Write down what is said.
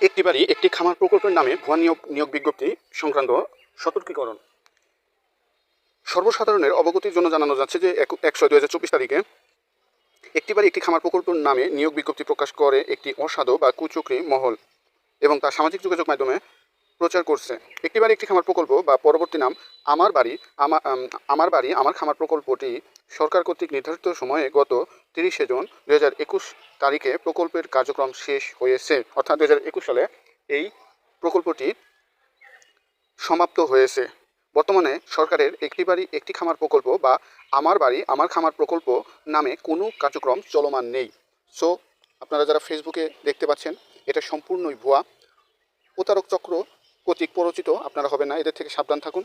একটি বাড়ি একটি খামার প্রকল্পের নামে ভুয়া নিয়োগ নিয়োগ বিজ্ঞপ্তি সংক্রান্ত সতর্কীকরণ। সর্বসাধারণের অবগতির জন্য জানানো যাচ্ছে যে এক, একশো দুই হাজার চব্বিশ তারিখে একটি বাড়ি একটি খামার প্রকল্পের নামে নিয়োগ বিজ্ঞপ্তি প্রকাশ করে একটি অসাধু বা কুচক্রি মহল এবং তার সামাজিক যোগাযোগ মাধ্যমে প্রচার করছে। একটি বাড়ি একটি খামার প্রকল্প বা পরবর্তী নাম আমার বাড়ি আমার বাড়ি, আমার খামার প্রকল্পটি সরকার কর্তৃক নির্ধারিত সময়ে গত তিরিশে জুন দু হাজার একুশ তারিখে প্রকল্পের কার্যক্রম শেষ হয়েছে। অর্থাৎ দু হাজার একুশ সালে এই প্রকল্পটি সমাপ্ত হয়েছে। বর্তমানে সরকারের একটি বাড়ি একটি খামার প্রকল্প বা আমার বাড়ি, আমার খামার প্রকল্প নামে কোনো কার্যক্রম চলমান নেই। সো, আপনারা যারা ফেসবুকে দেখতে পাচ্ছেন, এটা সম্পূর্ণই ভুয়া। প্রতারক চক্র কর্তৃক পরিচিত আপনারা হবেন না এদের থেকে সাবধান থাকুন।